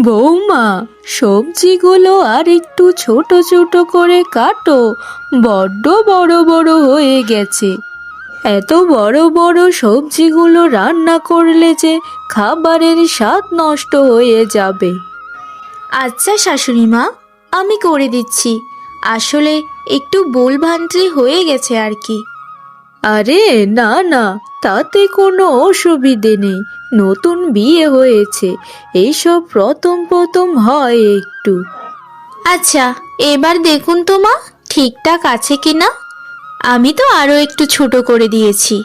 বৌমা, সবজিগুলো আর একটু ছোট ছোট করে কাটো, বড্ড বড় বড় হয়ে গেছে। এত বড় বড় সবজিগুলো রান্না করলে যে খাবারের স্বাদ নষ্ট হয়ে যাবে। আচ্ছা শাশুড়ি মা, আমি করে দিচ্ছি। আসলে একটু ভুলভ্রান্তি হয়ে গেছে আর কি। আরে না না তাতে কোনো অসুবিধে নেই। নতুন বিয়ে হয়েছে। এইসব প্রথম প্রথম হয় একটু। আচ্ছা এবার দেখুন তো মা ঠিকঠাক আছে কি না আমি তো আরও একটু ছোট করে দিয়েছি।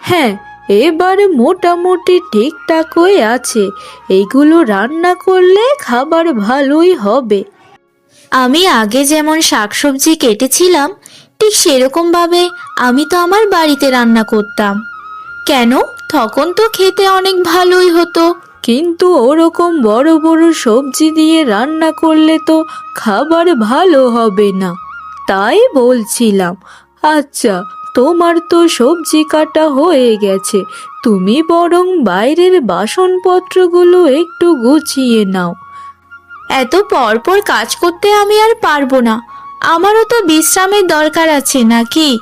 হ্যাঁ এবার মোটামুটি ঠিকঠাকই আছে। এইগুলো রান্না করলে খাবার ভালোই হবে। আমি আগে যেমন শাকসবজি কেটেছিলাম ঠিক সেরকমভাবে আমি তো আমার বাড়িতে রান্না করতাম। কেন? তখন তো খেতে অনেক ভালোই হতো। কিন্তু ওরকম বড় বড় সবজি দিয়ে রান্না করলে তো খাবার ভালো হবে না। তাই বলছিলাম আচ্ছা তোমার তো সবজি কাটা হয়ে গেছে। তুমি বরং বাইরের বাসনপত্রগুলো একটু গুছিয়ে নাও। এত পরপর কাজ করতে আমি আর পারব না। আমারও তো বিশ্রামের দরকার আছে নাকি?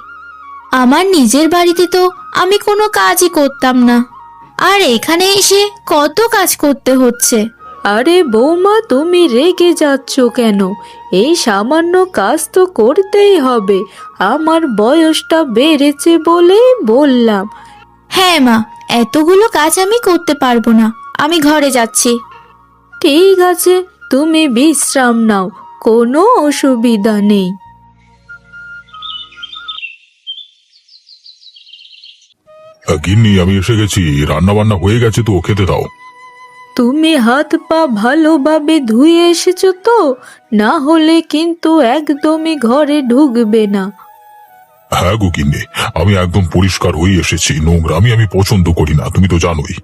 আমার নিজের বাড়িতে তো আমি কোনো কাজই করতাম না। আর এখানে এসে কত কাজ করতে হচ্ছে। আরে বৌমা তুমি রেগে যাচ্ছ কেন? এই সামান্য কাজ তো করতেই হবে। আমার বয়সটা বেড়েছে বলেই বললাম। হ্যাঁ মা এতগুলো কাজ আমি করতে পারব না। আমি ঘরে যাচ্ছি। ঠিক আছে তুমি বিশ্রাম নাও। কোনো অসুবিধা নেই। আহ, গিন্নি আমি এসে গেছি। রান্না বান্না হয়ে গেছে তো খেতে দাও। তুমি হাত পা ভালোভাবে ধুয়ে এসেছ তো না হলে কিন্তু একদমই ঘরে ঢুকবে না। হ্যাঁ গো গিন্নি আমি একদম পরিষ্কার হয়ে এসেছি। নোংরামি আমি পছন্দ করি না তুমি তো জানোই।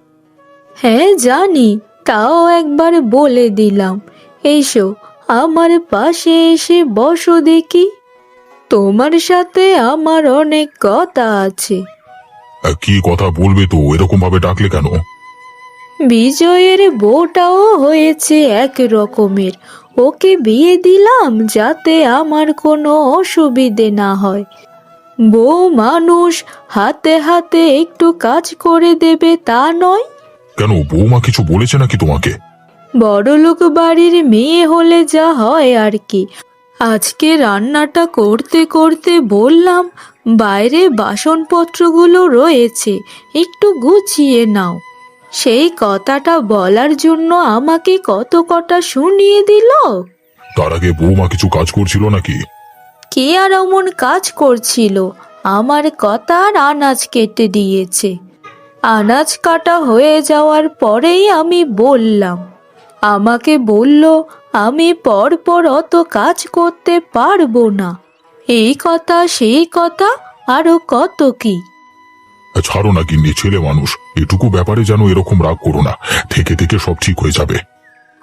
হ্যাঁ জানি তাও একবার বলে দিলাম। এসো আমার পাশে এসে বসো দেখি। তোমার সাথে আমার অনেক কথা আছে। আহ, কি কথা বলবে তো? এরকম ভাবে ডাকলে কেন? বিজয়ের বউটাও হয়েছে এক রকমের। ওকে বিয়ে দিলাম যাতে আমার কোনো অসুবিধে না হয়। বউ মানুষ হাতে হাতে একটু কাজ করে দেবে তা নয়। কেন বৌমা কিছু বলেছে নাকি তোমাকে? বড়লোক বাড়ির মেয়ে হলে যা হয় আর কি। আজকে রান্নাটা করতে করতে বললাম বাইরে বাসনপত্রগুলো রয়েছে একটু গুছিয়ে নাও। সেই কথাটা বলার জন্য আমাকে কত কটা শুনিয়ে দিল? তার আগে বৌমা কিছু কাজ করছিল নাকি? কে আর অমন কাজ করছিল? আমার কথা আর আনাজ কেটে দিয়েছে। আনাজ কাটা হয়ে যাওয়ার পরেই আমি বললাম আমাকে বলল আমি পর পর অত কাজ করতে পারব না। এই কথা সেই কথা আরও কত কি? ছাড়ো না গিন্নি ছেলে মানুষ এটুকু ব্যাপারে যেন এরকম রাগ করো না। থেকে থেকে সব ঠিক হয়ে যাবে।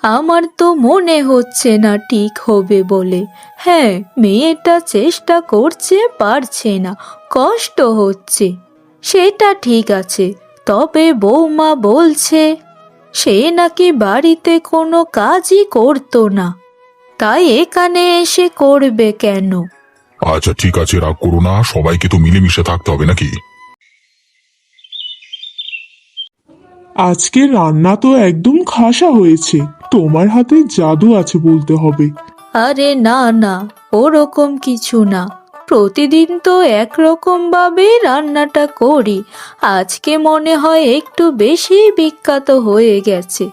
আমার তো মনে হচ্ছে না ঠিক হবে বলে। হ্যাঁ মেয়েটা চেষ্টা করছে পারছে না কষ্ট হচ্ছে। সেটা ঠিক আছে তবে বৌমা বলছে সে নাকি বাড়িতে কোনো কাজই করতো না। তাই এখানে এসে করবে কেন? আচ্ছা ঠিক আছে রাগ করো না। সবাইকে তো মিলেমিশে থাকতে হবে নাকি? আজকে রান্না তো একদম খাসা হয়েছে। তোমার হাতে জাদু আছে বলতে হবে। আরে না না ওরকম কিছু না। প্রতিদিন তো একরকম ভাবেই রান্নাটা করি। আজকে মনে হয় একটু বেশি বিখ্যাত হয়ে গেছে।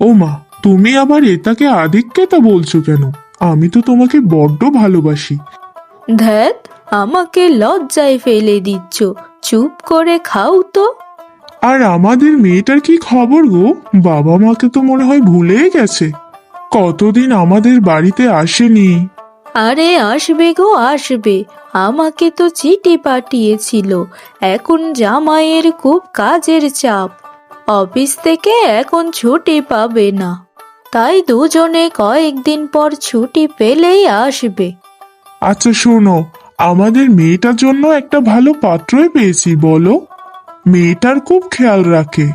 ও মা তুমি আবার এটাকে আধিক্যতা বলছো কেন? আমি তো তোমাকে বড্ড ভালোবাসি। ধ্যাত আমাকে লজ্জায় ফেলে দিচ্ছ। চুপ করে খাও তো। আর আমাদের মেয়েটার কি খবর গো? বাবা মাকে তো মনে হয় ভুলেই গেছে। কতদিন আমাদের বাড়িতে আসেনি। আরে আসবে গো আসবে। আমাকে তো চিঠি পাঠিয়েছিল। এখন জামাইয়ের খুব কাজের চাপ। অফিস থেকে এখন ছুটি পাবে না। তাই দুজনে কয়েকদিন পর ছুটি পেলেই আসবে। আচ্ছা শোনো। আমাদের মেয়েটার জন্য একটা ভালো পাত্রই পেয়েছি বলো। মেয়েটার খুব খেয়াল রাখে।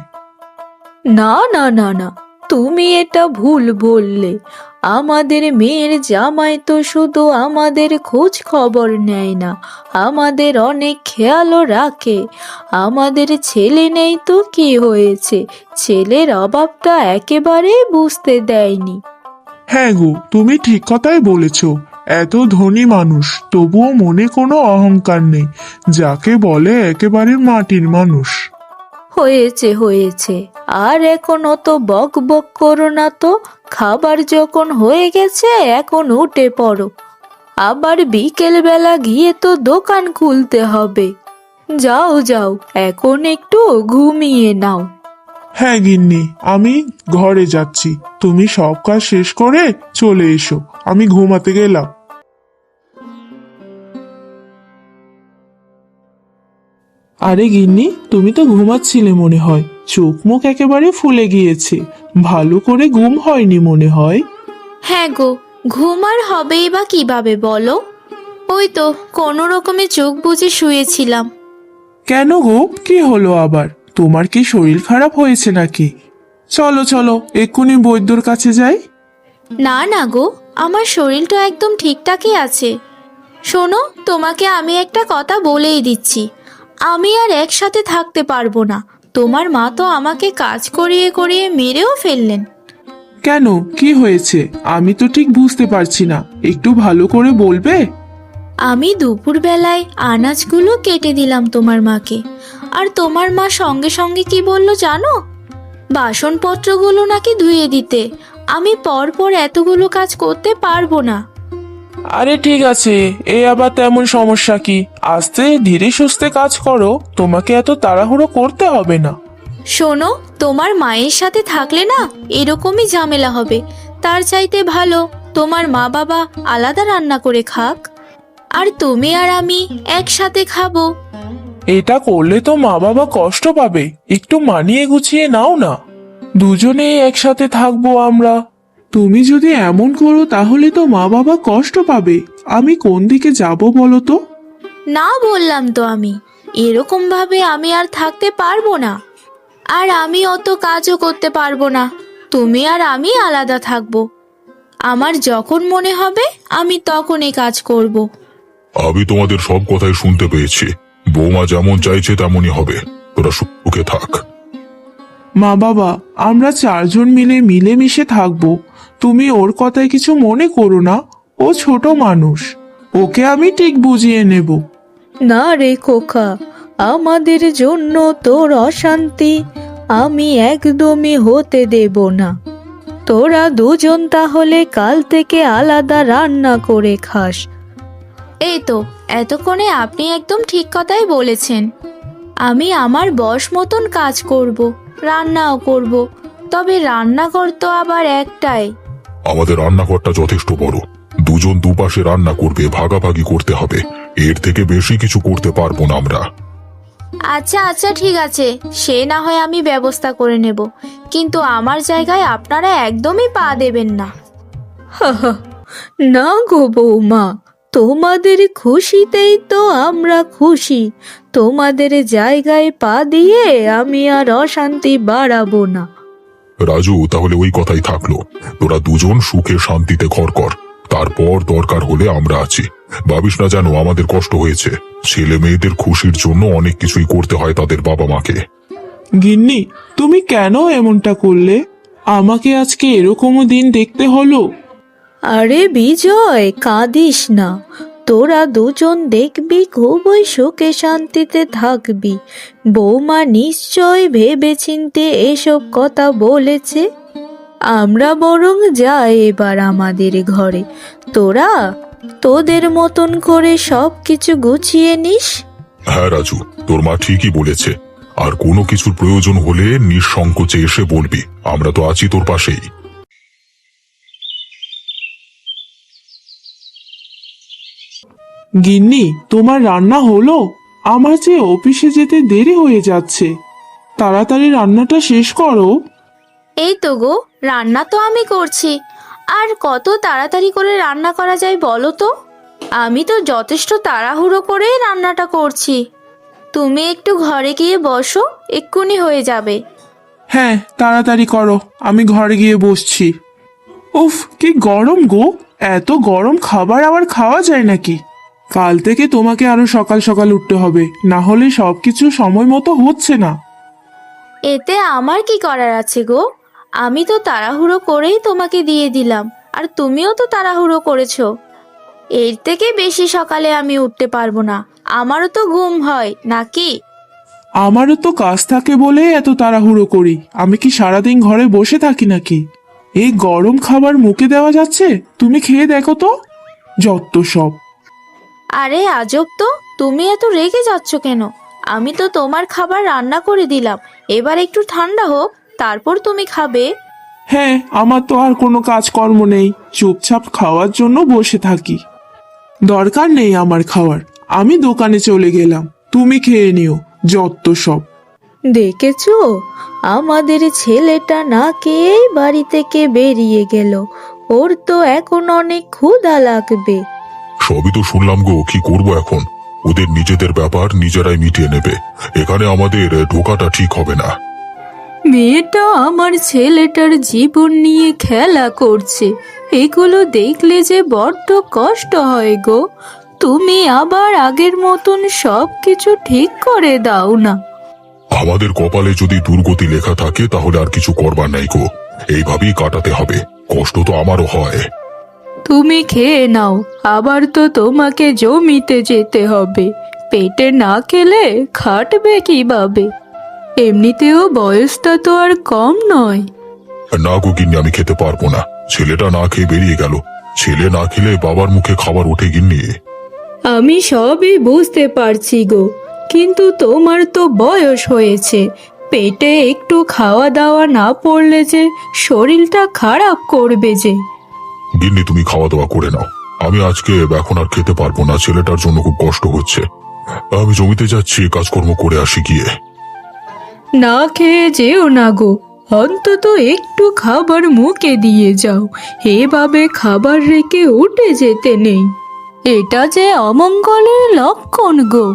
না না না না। তুমি এটা ভুল বললে। আমাদের মেয়ের জামাই তো শুধু আমাদের খোঁজ খবর নেয় না আমাদের অনেক খেয়ালও রাখে। আমাদের ছেলে নেই তো কি হয়েছে? ছেলের অভাবটা একেবারেই বুঝতে দেয়নি। হ্যাঁ গো তুমি ঠিক কথাই বলেছ। এত ধনী মানুষ তবুও মনে কোনো অহংকার নেই। যাকে বলে একেবারে মাটির মানুষ। হয়েছে হয়েছে। আর এখন অত বক বক করো না তো। খাবার যখন হয়ে গেছে এখন উঠে পড়ো। আবার বিকেল বেলা গিয়ে তো দোকান খুলতে হবে। যাও যাও এখন একটু ঘুমিয়ে নাও। হ্যাঁ গিন্নি আমি ঘরে যাচ্ছি। তুমি সব কাজ শেষ করে চলে এসো। আমি ঘুমাতে গেলাম। আরে গিন্নি তুমি তো ঘুমাচ্ছিলে মনে হয়। চোখ মুখ একেবারে ফুলে গিয়েছে। ভালো করে ঘুম হয়নি মনে হয়। হ্যাঁ গো ঘুম আর হবেই বা কীভাবে বলো? ওই তো কোনো রকমে চোখ বুজে শুয়েছিলাম। কেন গো? কি হলো আবার? তোমার কি শরীর খারাপ হয়েছে নাকি? চলো চলো এক্ষুনি বৈদ্যর কাছে যাই। না না গো আমার শরীরটা একদম ঠিকঠাকই আছে। শোনো তোমাকে আমি একটা কথা বলেই দিচ্ছি। আমি আর একসাথে থাকতে পারব না। তোমার মা তো আমাকে কাজ করিয়ে করিয়ে মেরেও ফেললেন। কেন? কি হয়েছে? আমি তো ঠিক বুঝতে পারছি না। একটু ভালো করে বলবে? আমি দুপুরবেলায় আনাজগুলো কেটে দিলাম তোমার মাকে। আর তোমার মা সঙ্গে সঙ্গে কি বলল জানো? বাসনপত্রগুলো নাকি ধুয়ে দিতে। আমি পরপর এতগুলো কাজ করতে পারব না। আরে ঠিক আছে এ আবার তেমন সমস্যা কি? আস্তে ধীরে সুস্থে কাজ করো তোমাকে এত তাড়াহুড়ো করতে হবে না। শোনো তোমার মায়ের সাথে থাকলে না এরকমই ঝামেলা হবে। তার চাইতে ভালো তোমার মা বাবা আলাদা রান্না করে খাক। আর তুমি আর আমি একসাথে খাব। এটা করলে তো মা বাবা কষ্ট পাবে একটু মানিয়ে গুছিয়ে নাও না। দুজনে একসাথে থাকব আমরা। তুমি যদি এমন করো তাহলে তো মা বাবা কষ্ট পাবে। আমি কোন দিকে যাব বলো তো? না বললাম তো আমি। এরকম ভাবে আমি আর থাকতে পারব না। আর আমি অত কাজও করতে পারব না। তুমি আর আমি আলাদা থাকব। আমার যখন মনে হবে আমি তখনই কাজ করব। আমি তোমাদের সব কথাই শুনতে পেয়েছি। বৌমা যেমন চাইছে তেমনই হবে। তোরা সুখে থাক। মা বাবা আমরা চারজন মিলে মিলেমিশে থাকব। তুমি ওর কথায় কিছু মনে করো না। ও ছোট মানুষ। ওকে আমি ঠিক বুঝিয়ে নেব। না রে খোকা আমাদের জন্য তোর অশান্তি আমি একদমই হতে দেব না। তোরা দুজন তাহলে কাল থেকে আলাদা রান্না করে খাস। এই তো এতক্ষণে আপনি একদম ঠিক কথাই বলেছেন। আমি আমার বস মতন কাজ করব রান্নাও করব তবে রান্নাঘর তো আবার একটাই। আমাদের রান্নাঘরটা যথেষ্ট বড়। দুজন দুপাশে রান্না করবে ভাগাভাগি করতে হবে। এর থেকে বেশি কিছু করতে পারব না আমরা। আচ্ছা আচ্ছা ঠিক আছে। সে না হয় আমি ব্যবস্থা করে নেব। কিন্তু আমার জায়গায় আপনারা একদমই পা দেবেন না। না গো বৌমা তোমাদের খুশিতেই তো আমরা খুশি। তোমাদের জায়গায় পা দিয়ে আমি আর অশান্তি বাড়াবো না। রাজু তাহলে ওই কথাই থাকল। তোরা দুজন সুখে শান্তিতে ঘর কর। তারপর দরকার হলে আমরা আছি। ভাবিস না জানো আমাদের কষ্ট হয়েছে। ছেলে মেয়েদের খুশির জন্য অনেক কিছুই করতে হয় তাদের বাবা মাকে। গিন্নি তুমি কেন এমনটা করলে? আমাকে আজকে এরকমও দিন দেখতে হলো। আরে বিজয় কাঁদিস না। তোরা দুজন দেখবি খুবই সুখে শান্তিতে থাকবি। বৌমা নিশ্চয় ভেবে চিনতে এসব কথা বলেছে। আমরা বরং যাই এবার আমাদের ঘরে। তোরা, তোদের মতন করে সব কিছু গুছিয়ে নিস। হ্যাঁ রাজু, তোর মা ঠিকই বলেছে। আর কোনো কিছুর প্রয়োজন হলে নিঃসংকোচে এসে বলবি। আমরা তো আছি তোর পাশেই। গিন্নি তোমার রান্না হলো? আমার যে অফিসে যেতে দেরি হয়ে যাচ্ছে। তাড়াতাড়ি রান্নাটা শেষ করো। এই তো গো রান্না তো আমি করছি। আর কত তাড়াতাড়ি করে রান্না করা যায় বলো তো? আমি তো যথেষ্ট তাড়াহুড়ো করেই রান্নাটা করছি। তুমি একটু ঘরে গিয়ে বসো এক্ষুনি হয়ে যাবে। হ্যাঁ তাড়াতাড়ি করো আমি ঘরে গিয়ে বসছি। উফ কি গরম গো! এত গরম খাবার আবার খাওয়া যায় নাকি? কাল থেকে তোমাকে আরও সকাল সকাল উঠতে হবে না হলে সবকিছু সময় মতো হচ্ছে না। এতে আমার কি করার আছে গো? আমি তো তাড়াহুড়ো করেই তোমাকে দিয়ে দিলাম আর তুমিও তো তাড়াহুড়ো করেছ। এর থেকে বেশি সকালে আমি উঠতে পারব না আমারও তো ঘুম হয় নাকি? আমারও তো কাজ থাকে বলে এত তাড়াহুড়ো করি আমি কি সারাদিন ঘরে বসে থাকি নাকি? এই গরম খাবার মুখে দেওয়া যাচ্ছে? তুমি খেয়ে দেখো তো। যত সব। আরে আজব তো তুমি এত রেগে যাচ্ছ কেন? আমি তো তোমার খাবার রান্না করে দিলাম এবার একটু ঠান্ডা হোক তারপর তুমি খাবে। হ্যাঁ আমার তো আর কোনো কাজকর্ম নেই চুপচাপ খাওয়ার জন্য বসে থাকি। দরকার নেই আমার খাওয়ার আমি দোকানে চলে গেলাম তুমি খেয়ে নিও যত সব। দেখেছ? আমাদের ছেলেটা না খেয়েই বাড়ি থেকে বেরিয়ে গেল ওর তো এখন অনেক ক্ষুধা লাগবে। সবই তো শুনলাম গো কি করব এখন? ওদের নিজেদের ব্যাপার নিজেরাই মিটিয়ে নেবে। এখানে আমাদের ঢোকাটা ঠিক হবে না। মেয়েটা আমার ছেলেটার জীবন নিয়ে খেলা করছে। এগুলো দেখলে যে বড্ড কষ্ট হয় গো। তুমি আবার আগের মতন সব কিছু ঠিক করে দাও না। আমাদের কপালে যদি দুর্গতি লেখা থাকে তাহলে আর কিছু করবার নাই গো। এইভাবেই কাটাতে হবে। কষ্ট তো আমারও হয়। তুমি খেয়ে নাও আবার তো তোমাকে জমিতে যেতে হবে। পেটে না খেলে খাটবে কীভাবে? এমনিতেও বয়সটা তো আর কম নয়। না গো গিন্নি আমি খেতে পারব না। ছেলেটা না খেয়ে বেরিয়ে গেল। ছেলে না খেলে বাবার মুখে খাবার ওঠে গিন্নি। আমি সবই বুঝতে পারছি গো কিন্তু তোমার তো বয়স হয়েছে। পেটে একটু খাওয়া দাওয়া না পড়লে যে শরীরটা খারাপ করবে যে। গিন্নি তুমি খাওয়া দাওয়া করে নাও। আমি আজকে এখন আর খেতে পারব না ছেলেটার জন্য খুব কষ্ট হচ্ছে। আমি জমিতে যাচ্ছি কাজকর্ম করে আসি গিয়ে। না খেয়ে যেও না গো অন্তত একটু খাবার মুখে দিয়ে যাও। এভাবে খাবার রেখে উঠে যেতে নেই। এটা যে অমঙ্গলের লক্ষণ গো।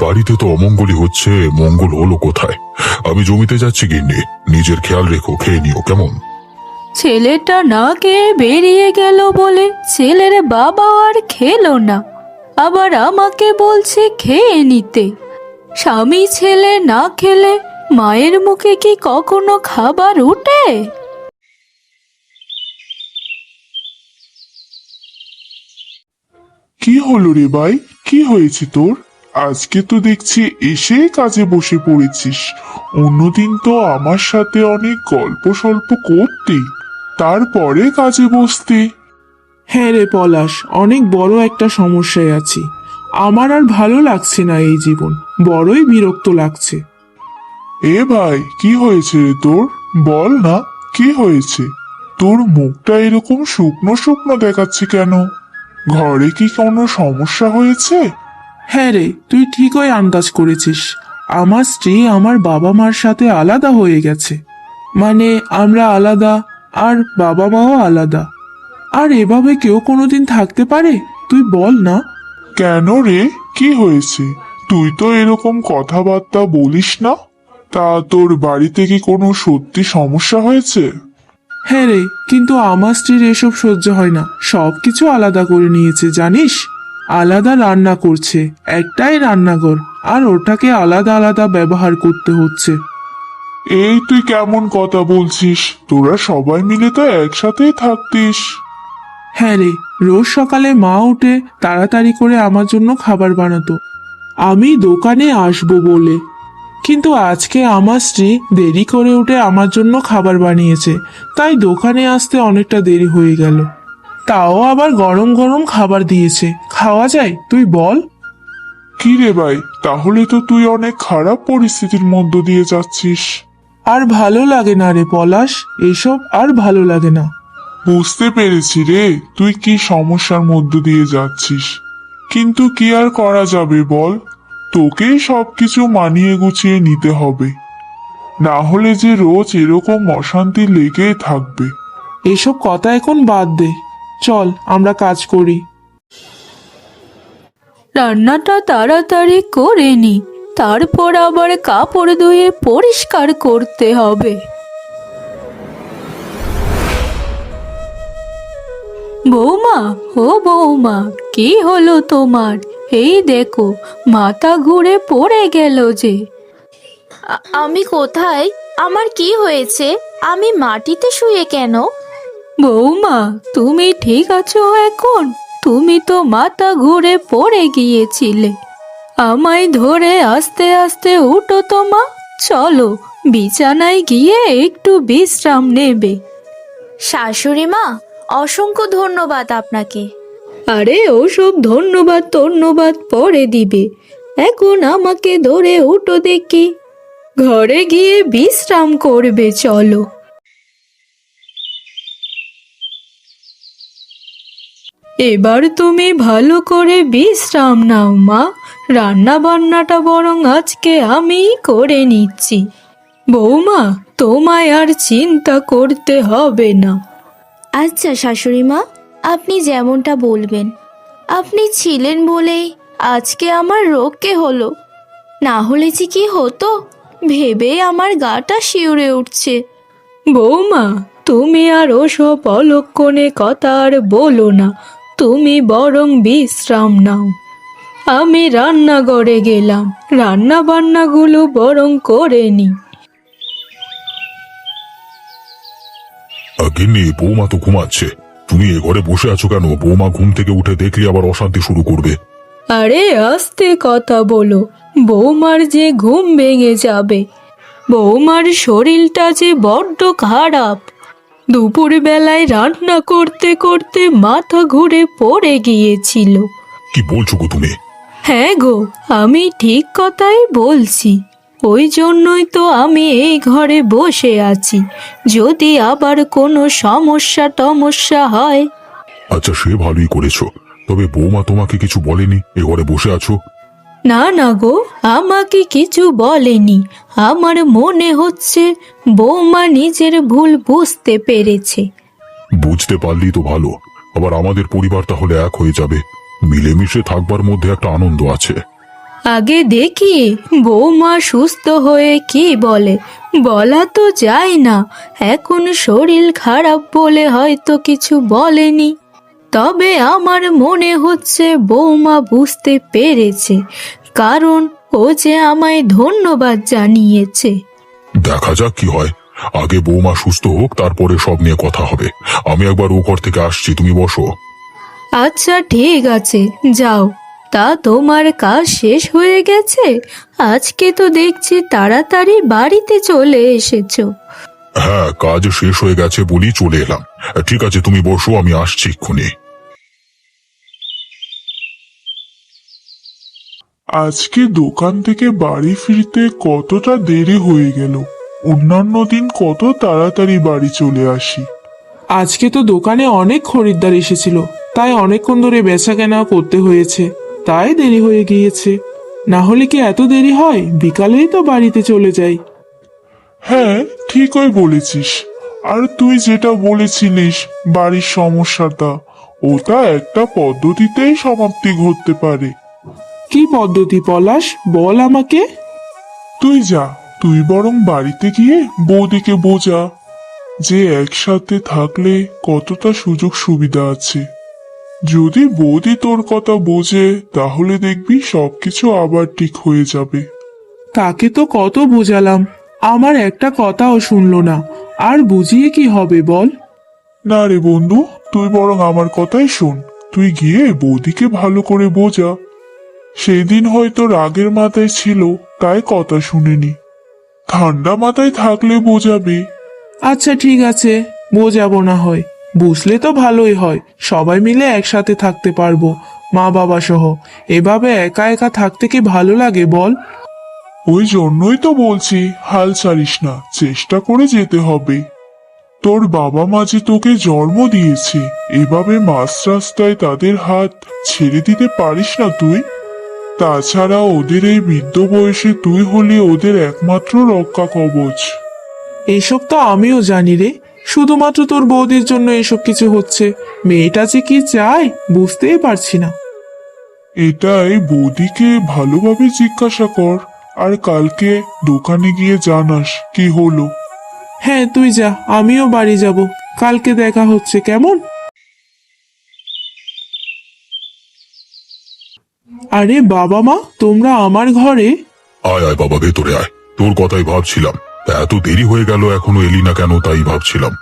বাড়িতে তো অমঙ্গলই হচ্ছে মঙ্গল হলো কোথায়? আমি জমিতে যাচ্ছি গিন্নি নিজের খেয়াল রেখো খেয়ে নিও কেমন? ছেলেটা না খেয়ে বেরিয়ে গেল বলে ছেলের বাবা আর খেলো না। আবার আমাকে বলছে খেয়ে নিতে। স্বামী ছেলে না খেলে মায়ের মুখে কি কখনো খাবার উঠে? কি হলো রে ভাই? কি হয়েছে তোর? আজকে তো দেখছি এসে কাজে বসে পড়েছিস। অন্যদিন তো আমার সাথে অনেক গল্প সল্প করতি তারপরে কাজে বসতি। হ্যাঁ রে পলাশ অনেক বড় একটা সমস্যায় আছি। আমার আর ভালো লাগছে না এই জীবন বড়ই বিরক্ত লাগছে। এ ভাই কি হয়েছে রে তোর? বল না কি হয়েছে? তোর মুখটা এরকম শুকনো শুকনো দেখাচ্ছে কেন? ঘরে কি কোনো সমস্যা হয়েছে? হ্যাঁ রে তুই ঠিকই আন্দাজ করেছিস। আমার স্ত্রী আমার বাবা মার সাথে আলাদা হয়ে গেছে। মানে আমরা আলাদা আর বাবা মাও আলাদা। আর এভাবে কেউ কোনোদিন থাকতে পারে? তুই বল না। কেন রে? কি হয়েছে? তুই তো এরকম কথাবার্তা বলিস না? তা তোর বাড়িতে কি কোনো সত্যি সমস্যা হয়েছে? হ্যাঁ রে কিন্তু আমার স্ত্রীর এসব সহ্য হয় না। সব কিছু আলাদা করে নিয়েছে জানিস? আলাদা রান্না করছে একটাই রান্নাঘর আর ওটাকে আলাদা আলাদা ব্যবহার করতে হচ্ছে। এই তুই কেমন কথা বলছিস? তোরা সবাই মিলে তো একসাথেই থাকতিস। হ্যাঁ রে রোজ সকালে মা উঠে তাড়াতাড়ি করে আমার জন্য খাবার বানাতো। আমি দোকানে আসব বলে। কিন্তু আজকে আমার স্ত্রী দেরি করে উঠে আমার জন্য খাবার বানিয়েছে তাই দোকানে আসতে অনেকটা দেরি হয়ে গেল। তাও আবার গরম গরম খাবার দিয়েছে। খাওয়া যায় তুই বল। কি রে ভাই তাহলে তো তুই অনেক খারাপ পরিস্থিতির মধ্য দিয়ে যাচ্ছিস। আর ভালো লাগে না রে পলাশ এসব আর ভালো লাগে না। বুঝতে পেরেছি রে তুই কি সমস্যার মধ্য দিয়ে যাচ্ছিস। কিন্তু কি আর করা যাবে বল তোকেই সবকিছু মানিয়ে গুছিয়ে নিতে হবে। না হলে যে রোজ এরকম অশান্তি লেগেই থাকবে। এসব কথা এখন বাদ দে। চল আমরা কাজ করি। রান্নাটা তাড়াতাড়ি করে নি। তারপর আবার কাপড় ধুয়ে পরিষ্কার করতে হবে। বৌমা ও বৌমা কি হলো তোমার? এই দেখো মাথা ঘুরে পড়ে গেল যে। আমি কোথায়? আমার কি হয়েছে? আমি মাটিতে শুয়ে কেন? বৌমা তুমি ঠিক আছো এখন? তুমি তো মাথা ঘুরে পড়ে গিয়েছিলে। আমায় ধরে আস্তে আস্তে উঠো তো মা চলো বিছানায় গিয়ে একটু বিশ্রাম নেবে। শাশুড়ি মা অসংখ্য ধন্যবাদ আপনাকে। আরে ওসব ধন্যবাদ ধন্যবাদ পরে দিবে। এখন আমাকে ধরে উঠো দেখি। ঘরে গিয়ে বিশ্রাম করবে চলো। এবার তুমি ভালো করে বিশ্রাম নাও মা। রান্না বান্নাটা বরং আজকে আমিই করে নিচ্ছি। বৌমা তোমায় আর চিন্তা করতে হবে না। আচ্ছা শাশুড়ি মা আপনি যেমনটা বলবেন। আপনি ছিলেন বলেই আজকে আমার রোগকে হলো। না হলে যে কি হতো ভেবে আমার গাটা শিউরে উঠছে। বৌমা তুমি আর ওসব অলক্ষণে কথা আর বলো না। তুমি বরং বিশ্রাম নাও। আমি রান্নাঘরে গেলাম। রান্না বান্নাগুলো বরং করে নি। গিন্নি বৌমা তো ঘুমাচ্ছে। তুমি এ ঘরে বসে আছো কেন? বৌমা ঘুম থেকে উঠে দেখলে আবার অশান্তি শুরু করবে। আরে আস্তে কথা বলো। বৌমার যে ঘুম ভেঙে যাবে। বৌমার শরীরটা যে বড্ড খারাপ। দুপুর বেলায় রান্না করতে করতে মাথা ঘুরে পড়ে গিয়েছিল। কি বলছো গো তুমি? হ্যাঁ গো আমি ঠিক কথাই বলছি। ওই জন্যই তো আমি এই ঘরে বসে আছি। যদি আবার কোনো সমস্যা টমস্যা হয়। আচ্ছা সে ভালোই করেছ। তবে বৌমা তোমাকে কিছু বলেনি এ ঘরে বসে আছো? না না গো আমাকে কিছু বলেনি। আমার মনে হচ্ছে বৌমা নিজের ভুল বুঝতে পেরেছে। বুঝতে পারলি তো ভালো। আবার আমাদের পরিবার তাহলে এক হয়ে যাবে। মিলেমিশে থাকবার মধ্যে একটা আনন্দ আছে। আগে দেখি বৌমা সুস্থ হয়ে কি বলে? বলা তো যায় না এখন শরীর খারাপ বলে হয়তো কিছু বলেনি। তবে আমার মনে হচ্ছে বৌমা বুঝতে পেরেছে কারণ ও যে আমায় ধন্যবাদ জানিয়েছে। দেখা যাক কি হয়। আগে বৌমা সুস্থ হোক তারপরে সব নিয়ে কথা হবে। আমি একবার ও ঘর থেকে আসছি তুমি বসো। আচ্ছা ঠিক আছে যাও। তা তোমার কাজ শেষ হয়ে গেছে? আজকে তো দেখছি তাড়াতাড়ি বাড়িতে চলে এসেছ। হ্যাঁ কাজ শেষ হয়ে গেছে বলি চলে এলাম। ঠিক আছে তুমি বসো আমি আসছি এক্ষুনি। আজকে দোকান থেকে বাড়ি ফিরতে কতটা দেরি হয়ে গেল? অন্যান্য দিন কত তাড়াতাড়ি বাড়ি চলে আসি। আজকে তো দোকানে অনেক খরিদ্দার এসেছিল। তাই অনেকক্ষণ ধরে বেচা কেনা করতে হয়েছে। তাই দেরি হয়ে গিয়েছে। না হলে কি এত দেরি হয়? বিকালেই তো বাড়িতে চলে যাই। হ্যাঁ ঠিকই বলেছিস। আর তুই যেটা বলেছিলিস বাড়ির সমস্যাটা ওটা একটা পদ্ধতিতেই সমাপ্তি ঘটতে পারে। কি পদ্ধতি পলাশ? বল আমাকে। তুই যা তুই বরং বাড়িতে গিয়ে বৌদিকে বোঝা যে একসাথে থাকলে কতটা সুযোগ সুবিধা আছে। যদি বৌদি তোর কথা বোঝে তাহলে দেখবি সবকিছু আবার ঠিক হয়ে যাবে। তাকে তো কত বোঝালাম আমার একটা কথাও শুনলো না আর বুঝিয়ে কি হবে বল? না রে বন্ধু তুই বরং আমার কথাই শোন তুই গিয়ে বৌদিকে ভালো করে বোঝা। সেই দিন হয়তো রাগের মাথায় ছিল তাই কথা শুনেনি। ঠান্ডা মাথায় থাকলে বোঝাবে। আচ্ছা ঠিক আছে বোঝাবো না হয়। বুঝলে তো ভালোই হয় সবাই মিলে একসাথে থাকতে পারব মা বাবা সহ। এভাবে একা একা থাকতে কি ভালো লাগে বল? ওই জন্যই তো বলছি হাল ছাড়িস না চেষ্টা করে যেতে হবে। তোর বাবা মা যে তোকে জন্ম দিয়েছে এভাবে মাঝ রাস্তায় তাদের হাত ছেড়ে দিতে পারিস না তুই? তাছাড়া ওদের এই বৃদ্ধ বয়সে তুই হলি ওদের একমাত্র রক্ষা কবচ। এসব তো আমিও জানি রে শুধুমাত্র তোর বৌদির জন্য এসব কিছু হচ্ছে। মেয়েটা যে কি চায় বুঝতেই পারছি না। এটাই বৌদিকে ভালোভাবে জিজ্ঞাসা কর আর কালকে দোকানে গিয়ে জানাস কি হলো। হ্যাঁ তুই যা আমিও বাড়ি যাব। কালকে দেখা হচ্ছে কেমন? আরে বাবা মা তোমরা আমার ঘরে? আয় আয় বাবা ভেতরে আয়। তোর কথাই ভাবছিলাম। তা এত দেরি হয়ে গেল এখনও এলি না কেন তাই ভাবছিলাম।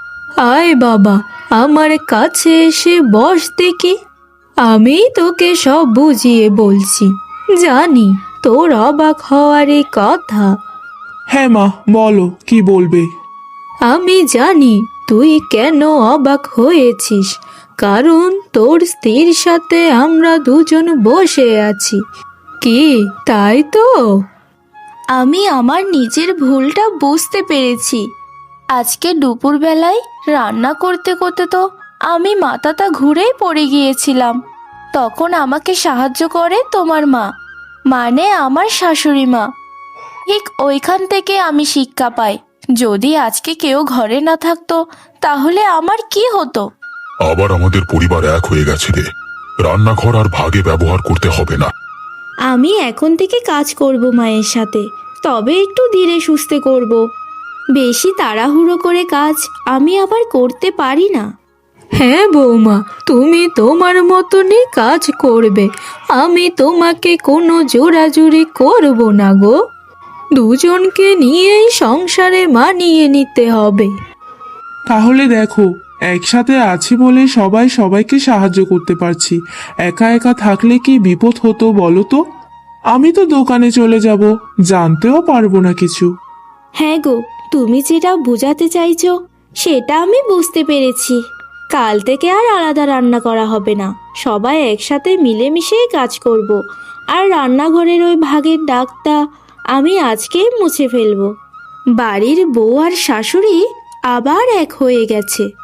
আয় বাবা আমার কাছে এসে বস দেখি। আমি তোকে সব বুঝিয়ে বলছি। জানি তোর অবাক হওয়ারই কথা। হ্যাঁ মা বলো কি বলবে? আমি জানি তুই কেন অবাক হয়েছিস কারণ তোর স্ত্রীর সাথে আমরা দুজন বসে আছি। কি তাই তো? আমি আমার নিজের ভুলটা বুঝতে পেরেছি। আজকে দুপুরবেলায় রান্না করতে করতে তো আমি মাথাটা ঘুরেই পড়ে গিয়েছিলাম। তখন আমাকে সাহায্য করে তোমার মা মানে আমার শাশুড়ি মা। ঠিক ওইখান থেকে আমি শিক্ষা পাই, যদি আজকে কেউ ঘরে না থাকতো, তাহলে আমার কি হতো? আবার আমাদের পরিবার এক হয়ে গেছে রে। রান্নাঘর আর ভাগে ব্যবহার করতে হবে না। আমি এখন থেকে কাজ করব মায়ের সাথে তবে একটু ধীরে সুস্থে করব। বেশি তাড়াহুড়ো করে কাজ আমি আবার করতে পারি না। হ্যাঁ বৌমা তুমি তোমার মতনই কাজ করবে। আমি তোমাকে কোনো জোরাজুরি করব না গো। দুজনকে নিয়েই সংসারে মানিয়ে নিতে হবে। তাহলে দেখো একসাথে আছি বলে সবাই সবাইকে সাহায্য করতে পারছি। একা একা থাকলে কি বিপদ হতো বলো তো? আমি তো দোকানে চলে যাব, জানতেও পারব না কিছু। হ্যাঁ গো, তুমি যেটা বোঝাতে চাইছো, সেটা আমি বুঝতে পেরেছি। কাল থেকে আর আলাদা রান্না করা হবে না। সবাই একসাথে মিলেমিশেই কাজ করব। আর রান্নাঘরের ওই ভাগের ডাকটা আমি আজকেই মুছে ফেলব। বাড়ির বউ আর শাশুড়ি আবার এক হয়ে গেছে।